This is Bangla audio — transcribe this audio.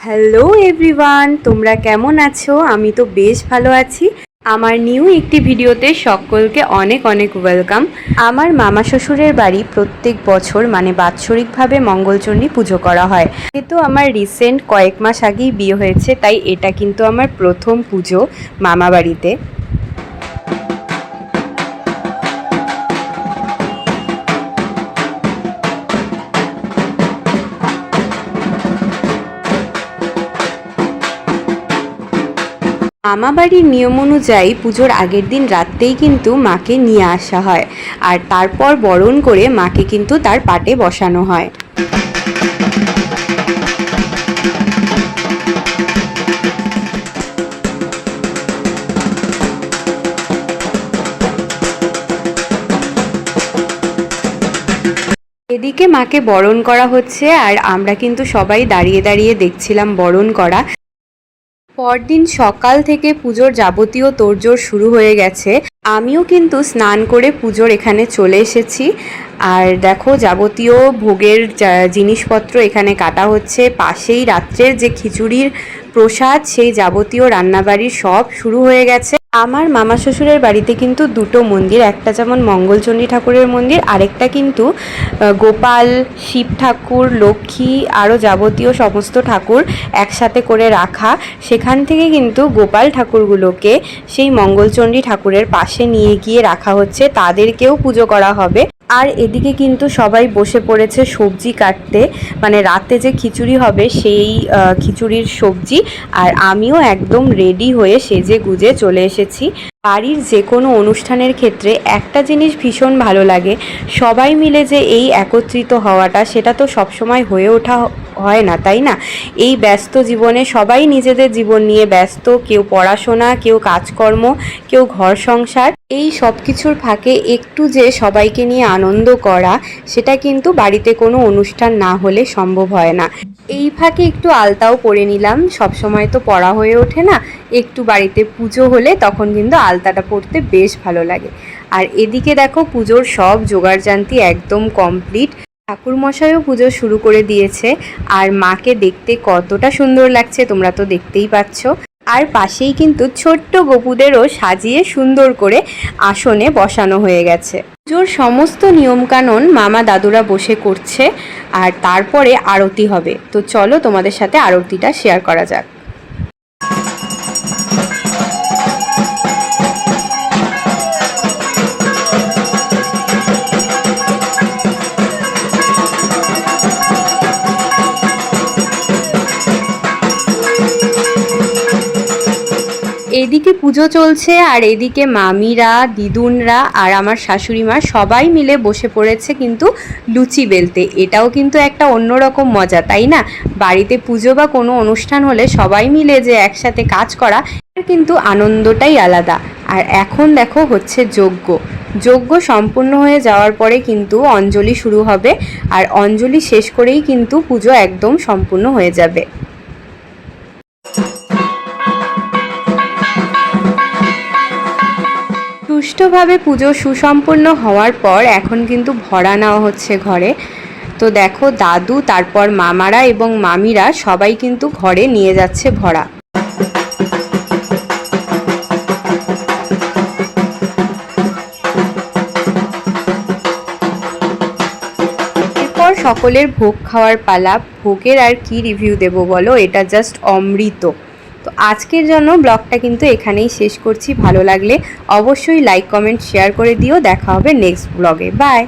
হ্যালো এভরিওয়ান তোমরা কেমন আছো? আমি তো বেশ ভালো আছি। আমার নিউ একটি ভিডিওতে সকলকে অনেক অনেক ওয়েলকাম আমার মামা শ্বশুরের বাড়ি প্রত্যেক বছর মানে বাৎসরিকভাবে মঙ্গলচণ্ডী পুজো করা হয়। যেহেতু আমার রিসেন্ট কয়েক মাস আগেই বিয়ে হয়েছে, তাই এটা কিন্তু আমার প্রথম পুজো মামা বাড়িতে। মামাবাড়ির নিয়ম অনুযায়ী পুজোর আগের দিন রাত্রেই কিন্তু মাকে নিয়ে আসা হয়। আর তারপর বরণ করে মাকে কিন্তু তার পাটে বসানো হয়। এদিকে মাকে বরণ করা হচ্ছে আর আমরা কিন্তু সবাই দাঁড়িয়ে দাঁড়িয়ে দেখছিলাম বরণ করা। পরদিন সকাল থেকে পুজোর যাবতীয় তোড়জোড় শুরু হয়ে গেছে। আমিও কিন্তু স্নান করে পুজোর এখানে চলে এসেছি। আর দেখো, যাবতীয় ভোগের জিনিসপত্র এখানে কাটা হচ্ছে। পাশেই রাত্রের যে খিচুড়ির প্রসাদ, সেই যাবতীয় রান্নাবাড়ির সব শুরু হয়ে গেছে। আমার মামা শ্বশুরের বাড়িতে কিন্তু দুটো মন্দির, একটা যেমন মঙ্গলচণ্ডী ঠাকুরের মন্দির, আরেকটা কিন্তু গোপাল, শিব ঠাকুর, লক্ষ্মী, আরও যাবতীয় সমস্ত ঠাকুর একসাথে করে রাখা। সেখান থেকে কিন্তু গোপাল ঠাকুরগুলোকে সেই মঙ্গলচণ্ডী ঠাকুরের পাশে নিয়ে গিয়ে রাখা হচ্ছে। তাদেরকেও পুজো করা হবে। আর এদিকে কিন্তু সবাই বসে পড়েছে সবজি কাটতে। মানে রাতে যে খিচুড়ি হবে সেই খিচুড়ির সবজি। আর আমিও একদম রেডি হয়ে সেজে গুজে চলে এসেছি। বাড়ির যে কোনো অনুষ্ঠানের ক্ষেত্রে একটা জিনিস ভীষণ ভালো লাগে। সবাই মিলে যে এই একত্রিত হওয়াটা, সেটা তো সবসময় হয়ে ওঠা হয় না, তাই না? এই ব্যস্ত জীবনে সবাই নিজেদের জীবন নিয়ে ব্যস্ত। কেউ পড়াশোনা, কেউ কাজকর্ম, কেউ ঘর সংসার। এই সব কিছুর ফাঁকে একটু যে সবাইকে নিয়ে আনন্দ করা, সেটা কিন্তু বাড়িতে কোনো অনুষ্ঠান না হলে সম্ভব হয় না। এই ফাঁকে একটু আলতাও পরে নিলাম। সব সময় তো পড়া হয়ে ওঠে না। একটু বাড়িতে পুজো হলে তখন কিন্তু আলতাটা পরতে বেশ ভালো লাগে। আর এদিকে দেখো পুজোর সব জোগাড়জান্তি একদম কমপ্লিট। ঠাকুরমশাইও পুজো শুরু করে দিয়েছে। আর মাকে দেখতে কতটা সুন্দর লাগছে তোমরা তো দেখতেই পাচ্ছ। আর পাশেই কিন্তু ছোট্ট গপুদেরও সাজিয়ে সুন্দর করে আসনে বসানো হয়ে গেছে। পুজোর সমস্ত নিয়মকানুন মামা দাদুরা বসে করছে, আর তারপরে আরতি হবে। তো চলো তোমাদের সাথে আরতিটা শেয়ার করা যাক। এদিকে পুজো চলছে আর এদিকে মামিরা, দিদুনরা আর আমার শাশুড়ি মা সবাই মিলে বসে পড়েছে কিন্তু লুচি বেলতে। এটাও কিন্তু একটা অন্যরকম মজা, তাই না? বাড়িতে পুজো বা কোনো অনুষ্ঠান হলে সবাই মিলে যে একসাথে কাজ করা কিন্তু আনন্দটাই আলাদা। আর এখন দেখো হচ্ছে যজ্ঞ। যজ্ঞ সম্পূর্ণ হয়ে যাওয়ার পরে কিন্তু অঞ্জলি শুরু হবে আর অঞ্জলি শেষ করেই কিন্তু পুজো একদম সম্পূর্ণ হয়ে যাবে। সুষ্ঠুভাবে পুজো সুসম্পন্ন হওয়ার পর এখন কিন্তু ভরা নেওয়া হচ্ছে ঘরে। তো দেখো, দাদু, তারপর মামারা এবং মামিরা সবাই কিন্তু ঘরে নিয়ে যাচ্ছে ভরা। এরপর সকলের ভোগ খাওয়ার পালা। ভোগের আর কি রিভিউ দেব বলো? এটা জাস্ট অমৃত। তো আজকের জন্য ব্লগটা কিন্তু এখানেই শেষ করছি। ভালো লাগলে অবশ্যই লাইক কমেন্ট শেয়ার করে দিও। দেখা হবে নেক্সট ব্লগে বাই